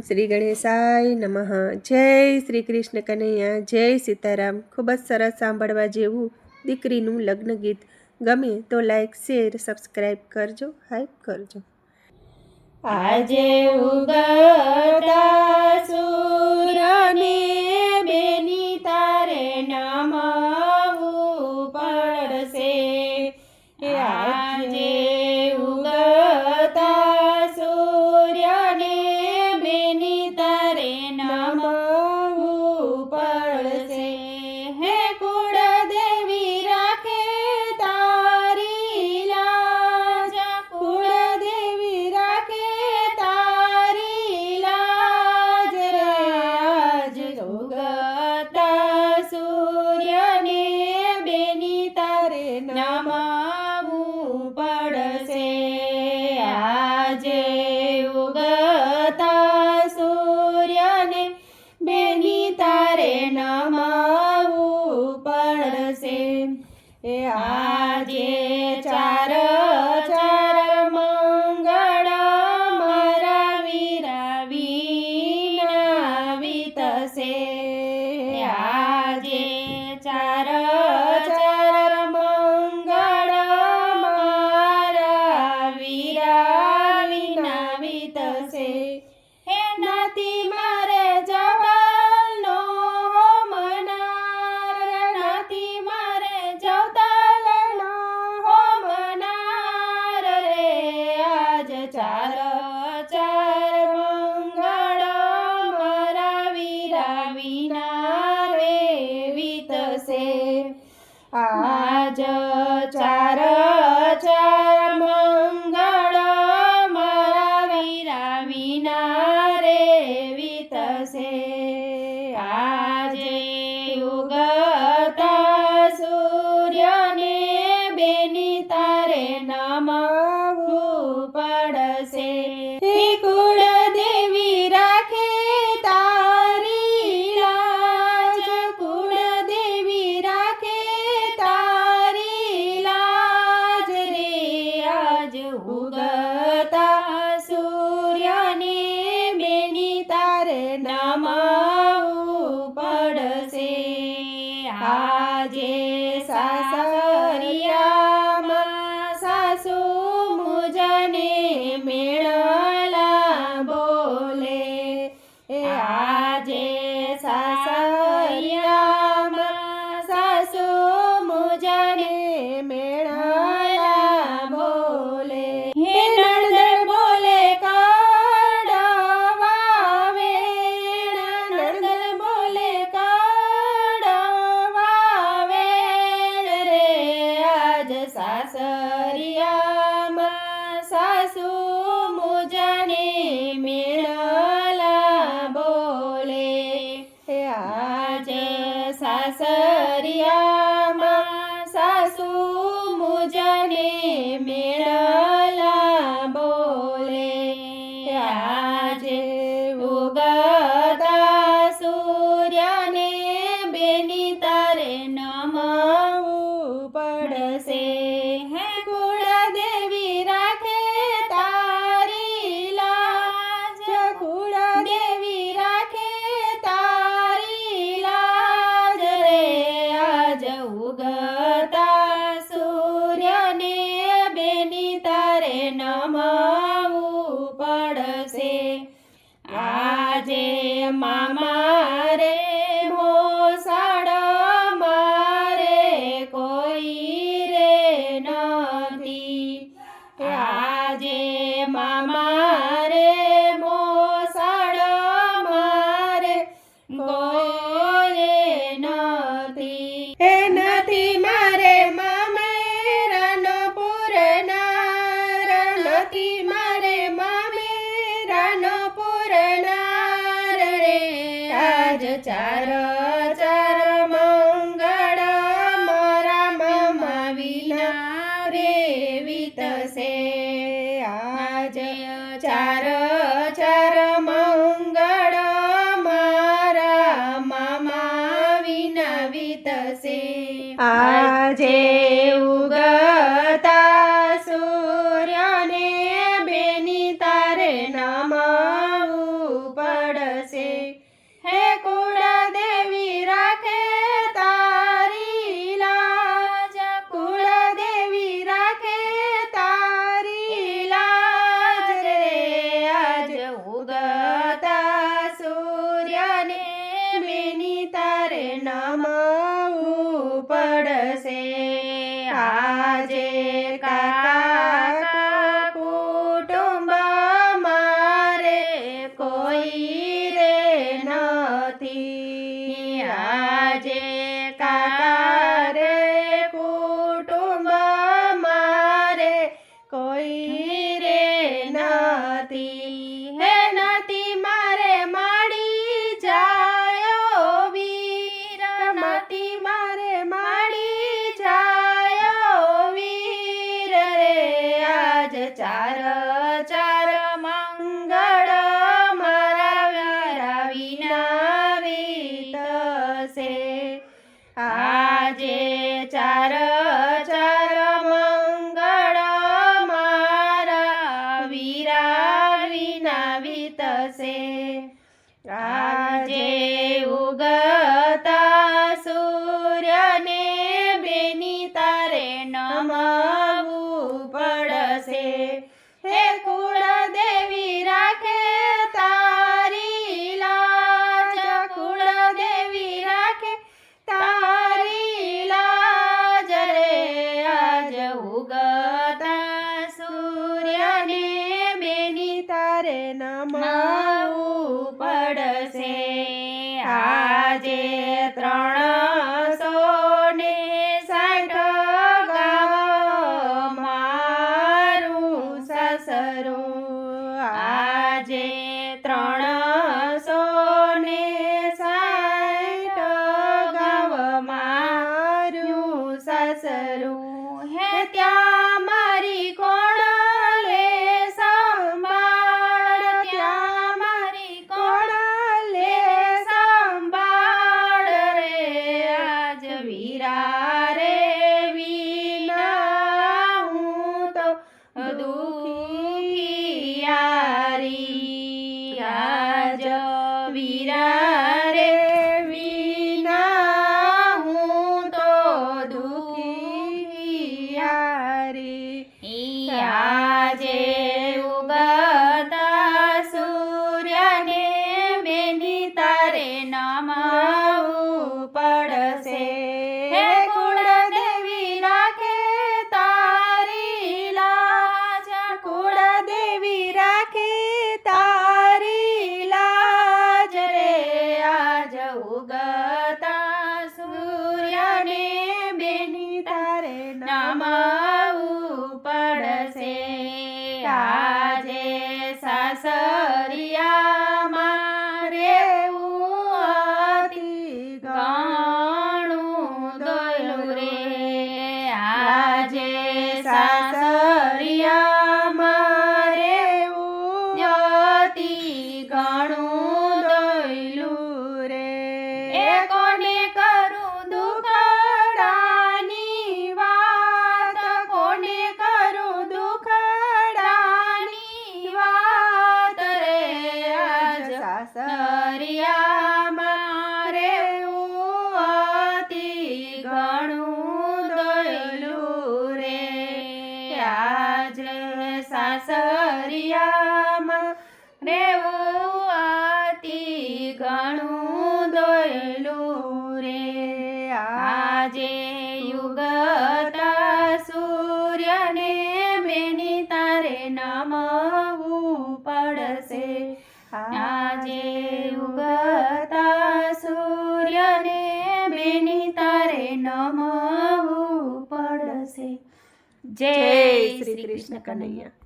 શ્રી ગણેશાય નમઃ. જય શ્રી કૃષ્ણ કનૈયા, જય સીતારામ. ખૂબ જ સરસ સાંભળવા જેવું દીકરીનું લગ્ન ગીત. ગમે તો લાઈક શેર સબસ્ક્રાઈબ કરજો હાઈપ કરજો. આજે ઉગતા સુરની બેની તારે નમાવું પડશે. એ આજે Sassaria. મારે મોસાડ મારે કોઈ રે નથી. આજે મામા રે મોસાડ મારે કોઈ નથી. એ નથી મા ઉગતા સૂર્યને મેની તારે નમવું પડશે આજે કાકા કુટુંબ મારે કોઈ રે નથી. હે કુળ રાખે તારી લાજ. કુળ દેવી રાખે તારી લાજ. રે આજ ઉગતા સૂર્યને બેની તારે નમાવું પડશે. આજે ત્રણ Inspira. એ કોને કરું દુખડાની વાત. કોને કરું દુખડાની વાત રે? આજ સાસરિયા મારે અતિ ઘણું દોયલું રે. આજ સાસરિયામાં રેવું જય શ્રી કૃષ્ણ કનૈયા.